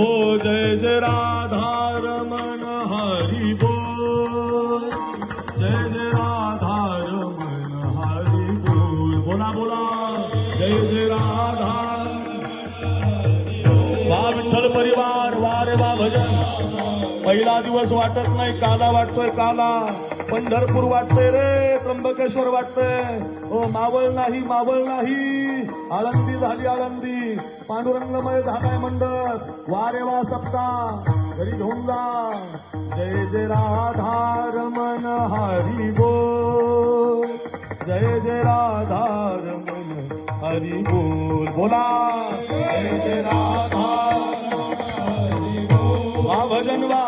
ओ जय जय राधा रमण हरी बोल जय जय राधा रमण हरी बोल बोला बोला जय जय राधा वा विठ्ठल परिवार वा रे वा भजन पहिला दिवस वाटत नाही काला वाटतोय काला. पंढरपूर वाटतंय रे त्र्यंबकेश्वर वाटतंय. ओ मावळ नाही मावळ नाही. आळंदी झाली आळंदी. पांडुरंगमय झालाय मंडप. वारे वा सप्ता. घरी घेऊन जा. जय जय राधार मन हरी गो जय जय राधार मन हरी बोल. बोला. जय जय राधा वा भजन वा